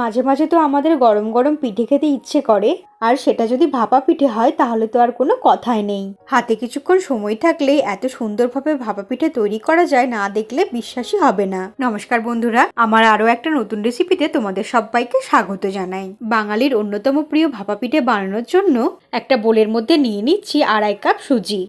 মাঝে মাঝে তো আমাদের গরম গরম পিঠে খেতে ইচ্ছে করে। আর সেটা যদি ভাপা পিঠে হয়, তাহলে তো আর কোনো কথাই নেই। হাতে কিছুক্ষণ সময় থাকলেই এত সুন্দরভাবে ভাপা পিঠে তৈরি করা যায় না দেখলে বিশ্বাসই হবে না। নমস্কার বন্ধুরা, আমার আরও একটা নতুন রেসিপিতে তোমাদের সবাইকে স্বাগত জানাই। বাঙালির অন্যতম প্রিয় ভাপা পিঠে বানানোর জন্য একটা বোলের মধ্যে নিয়ে নিচ্ছি আড়াই কাপ সুজি।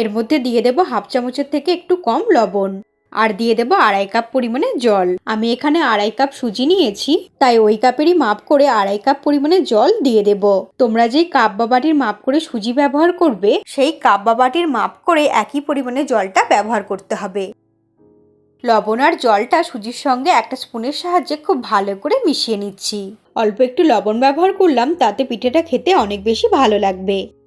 এর মধ্যে দিয়ে দেবো হাফ চামচের থেকে একটু কম লবণ। আর দিয়ে দেবো আড়াই কাপ পরিমাণে জল। আমি এখানে আড়াই কাপ সুজি নিয়েছি, তাই ওই কাপেরই মাপ করে আড়াই কাপ পরিমাণে জল দিয়ে দেব। তোমরা যেই কাপ বা বাটির মাপ করে সুজি ব্যবহার করবে, সেই কাপ বা বাটির মাপ করে একই পরিমাণে জলটা ব্যবহার করতে হবে। লবণ আর জলটা সুজির সঙ্গে একটা স্পুনের সাহায্যে খুব ভালো করে মিশিয়ে নিচ্ছি। অল্প একটু লবণ ব্যবহার করলাম, তাতে পিঠেটা খেতে অনেক বেশি ভালো লাগবে।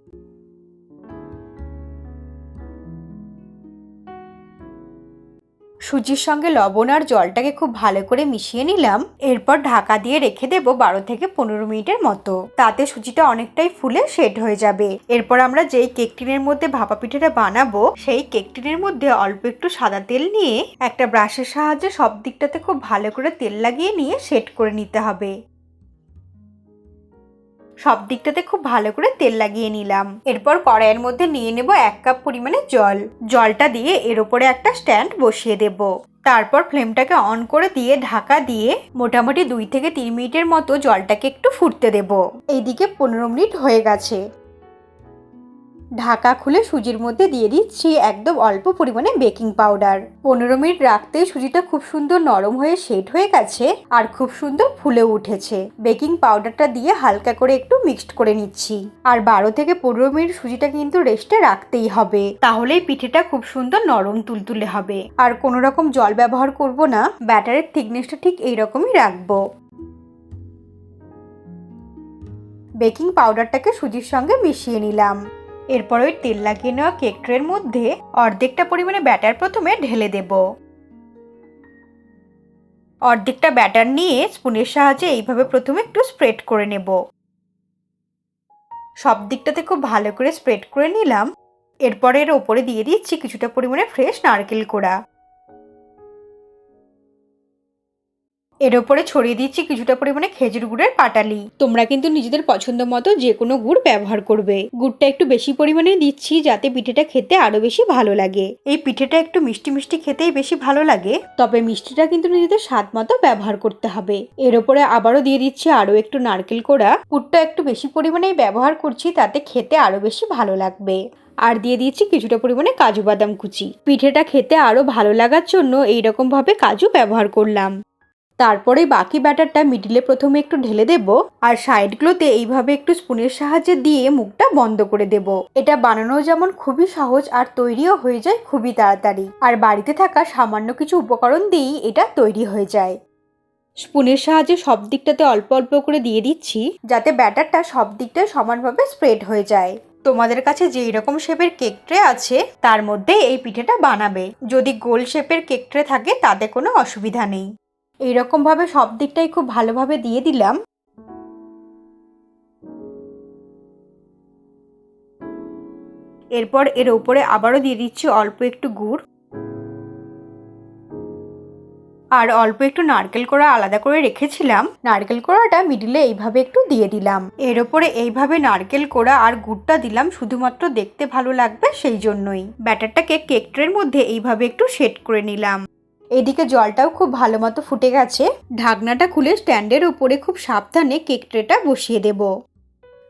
সুজির সঙ্গে লবণ আর জলটাকে খুব ভালো করে মিশিয়ে নিলাম। এরপর ঢাকা দিয়ে রেখে দেবো বারো থেকে পনেরো মিনিটের মতো। তাতে সুজিটা অনেকটাই ফুলে সেট হয়ে যাবে। এরপর আমরা যেই কেক টিনের মধ্যে ভাপা পিঠেটা বানাবো, সেই কেক টিনের মধ্যে অল্প একটু সাদা তেল নিয়ে একটা ব্রাশের সাহায্যে সব দিকটাতে খুব ভালো করে তেল লাগিয়ে নিয়ে সেট করে নিতে হবে। সব দিকটাতে খুব ভালো করে তেল লাগিয়ে নিলাম। এরপর কড়াইয়ের মধ্যে নিয়ে নেব এক কাপ পরিমাণে জল। জলটা দিয়ে এর উপরে একটা স্ট্যান্ড বসিয়ে দেব। তারপর ফ্লেমটাকে অন করে দিয়ে ঢাকা দিয়ে মোটামুটি দুই থেকে তিন মিনিটের মতো জলটাকে একটু ফুটতে দেব। এইদিকে পনেরো মিনিট হয়ে গেছে। ঢাকা খুলে সুজির মধ্যে দিয়ে দিচ্ছি একদম অল্প পরিমাণে বেকিং পাউডার। পনেরো মিনিট রাখতেই সুজিটা খুব সুন্দর নরম হয়ে সেট হয়ে গেছে আর খুব সুন্দর ফুলে উঠেছে। বেকিং পাউডারটা দিয়ে হালকা করে একটু মিক্সড করে নিচ্ছি। আর বারো থেকে পনেরো মিনিট সুজিটা কিন্তু রেস্টে রাখতেই হবে। তাহলেই পিঠেটা খুব সুন্দর নরম তুলতুলে হবে। আর কোনো রকম জল ব্যবহার করব না, ব্যাটারের থিকনেসটা ঠিক এইরকমই রাখব। বেকিং পাউডারটাকে সুজির সঙ্গে মিশিয়ে নিলাম। এরপর ওই তেল লাগিয়ে নেওয়া কেক ট্রের মধ্যে অর্ধেকটা পরিমাণে ব্যাটার প্রথমে ঢেলে দেব। অর্ধেকটা ব্যাটার নিয়ে স্পুনের সাহায্যে এইভাবে প্রথমে একটু স্প্রেড করে নেব। সব দিকটাতে খুব ভালো করে স্প্রেড করে নিলাম। এরপর এর ওপরে দিয়ে দিচ্ছি কিছুটা পরিমাণে ফ্রেশ নারকেল কোড়া। এর ওপরে ছড়িয়ে দিচ্ছি কিছুটা পরিমাণে খেজুর গুড়ের পাটালি। তোমরা কিন্তু নিজেদের পছন্দ মতো যে কোনো গুড় ব্যবহার করবে। গুড়টা একটু বেশি পরিমাণে দিচ্ছি যাতে পিঠেটা খেতে আরও বেশি ভালো লাগে। এই পিঠেটা একটু মিষ্টি মিষ্টি খেতেই বেশি ভালো লাগে। তবে মিষ্টিটা কিন্তু নিজেদের স্বাদ মতো ব্যবহার করতে হবে। এর ওপরে আবারও দিয়ে দিচ্ছি আরও একটু নারকেল কোড়া। গুড়টা একটু বেশি পরিমাণে ব্যবহার করছি তাতে খেতে আরও বেশি ভালো লাগবে। আর দিয়ে দিচ্ছি কিছুটা পরিমাণে কাজু বাদাম কুচি। পিঠেটা খেতে আরও ভালো লাগার জন্য এইরকম ভাবে কাজু ব্যবহার করলাম। তারপরে বাকি ব্যাটারটা মিডিলে প্রথমে একটু ঢেলে দেব আর সাইডগুলোতে এইভাবে একটু স্পুনের সাহায্যে দিয়ে মুখটা বন্ধ করে দেব। এটা বানানো যেমন খুবই সহজ আর তৈরিও হয়ে যায় খুবই তাড়াতাড়ি। আর বাড়িতে থাকা সামান্য কিছু উপকরণ দিয়েই এটা তৈরি হয়ে যায়। স্পুনের সাহায্যে সব দিকটাতে অল্প অল্প করে দিয়ে দিচ্ছি যাতে ব্যাটারটা সব দিকটায় সমানভাবে স্প্রেড হয়ে যায়। তোমাদের কাছে যেই রকম শেপের কেক ট্রে আছে, তার মধ্যে এই পিঠেটা বানাবে। যদি গোল শেপের কেক ট্রে থাকে, তাতে কোনো অসুবিধা নেই। এইরকমভাবে সব দিকটাই খুব ভালোভাবে দিয়ে দিলাম। এরপর এর উপরে আবারও দিয়ে দিচ্ছি অল্প একটু গুড়। আর অল্প একটু নারকেল কোড়া আলাদা করে রেখেছিলাম। নারকেল কোড়াটা মিডিলে এইভাবে একটু দিয়ে দিলাম। এর ওপরে এইভাবে নারকেল কোড়া আর গুড়টা দিলাম, শুধুমাত্র দেখতে ভালো লাগবে সেই জন্যই। ব্যাটারটাকে কেক ট্রের মধ্যে এইভাবে একটু সেট করে নিলাম। এদিকে জলটাও খুব ভালো মতো ফুটে গেছে। ঢাকনাটা খুলে স্ট্যান্ডের উপরে খুব সাবধানে কেক ট্রেটা বসিয়ে দেব।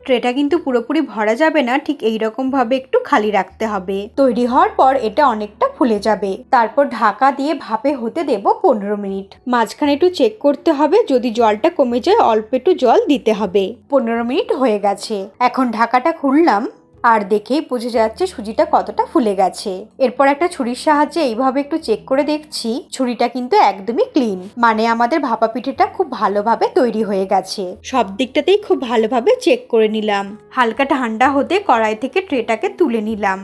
ট্রেটা কিন্তু পুরোপুরি ভরা যাবে না, ঠিক এই ভাবে একটু খালি রাখতে হবে। তৈরি হওয়ার পর এটা অনেকটা ফুলে যাবে। তারপর ঢাকা দিয়ে ভাপে হতে দেব পনেরো মিনিট। মাঝখানে একটু চেক করতে হবে, যদি জলটা কমে যায় অল্প একটু জল দিতে হবে। পনেরো মিনিট হয়ে গেছে। এখন ঢাকাটা খুললাম। আর দেখেই বুঝে যাচ্ছে সুজিটা কতটা ফুলে গেছে। এরপর একটা ছুরির সাহায্যে এইভাবে একটু চেক করে দেখছি, ছুরিটা কিন্তু একদমই ক্লিন। মানে আমাদের ভাপা পিঠেটা খুব ভালোভাবে তৈরি হয়ে গেছে। সব দিকটাতেই খুব ভালোভাবে চেক করে নিলাম। হালকা ঠান্ডা হতে কড়াই থেকে ট্রেটাকে তুলে নিলাম।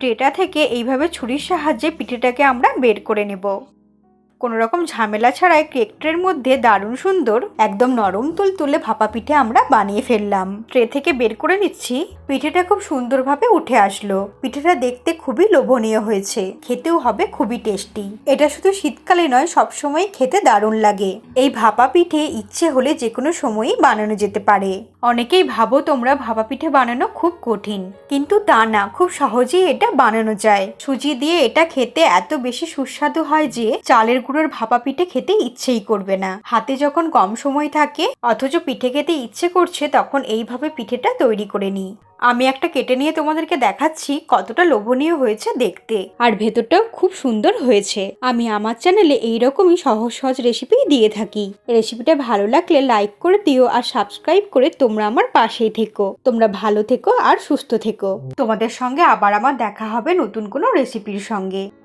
ট্রেটা থেকে এইভাবে ছুরির সাহায্যে পিঠেটাকে আমরা বের করে নেব। কোনো রকম ঝামেলা ছাড়াই কেক ট্রের মধ্যে দারুণ সুন্দর, একদম নরম তুল তুলে ভাপা পিঠে আমরা বানিয়ে ফেললাম। ট্রে থেকে বের করে নিচ্ছি। পিঠেটা খুব সুন্দরভাবে উঠে আসলো। পিঠেটা দেখতে খুবই লোভনীয় হয়েছে। খেতেও হবে খুবই টেস্টি। এটা শুধু শীতকালে নয়, সবসময় খেতে দারুণ লাগে। এই ভাপা পিঠে ইচ্ছে হলে যে কোনো সময়ই বানানো যেতে পারে। অনেকেই ভাবো তোমরা ভাপা পিঠে বানানো খুব কঠিন, কিন্তু তা না। খুব সহজেই এটা বানানো যায়। সুজি দিয়ে এটা খেতে এত বেশি সুস্বাদু হয় যে চালের গুঁড়োর ভাপা পিঠে খেতে ইচ্ছেই করবে না। হাতে যখন কম সময় থাকে, অথচ পিঠে খেতে ইচ্ছে করছে, তখন এইভাবে পিঠেটা তৈরি করে নিই। আমি একটা কেটে নিয়ে তোমাদেরকে দেখাচ্ছি কতটা লোভনীয় হয়েছে দেখতে। আর ভেতরটাও খুব সুন্দর হয়েছে। আমি আমার চ্যানেলে এইরকমই সহজ সহজ রেসিপি দিয়ে থাকি। রেসিপিটা ভালো লাগলে লাইক করে দিও আর সাবস্ক্রাইব করে তোমরা আমার পাশেই থেকো। তোমরা ভালো থেকো আর সুস্থ থেকো। তোমাদের সঙ্গে আবার আমার দেখা হবে নতুন কোনো রেসিপির সঙ্গে।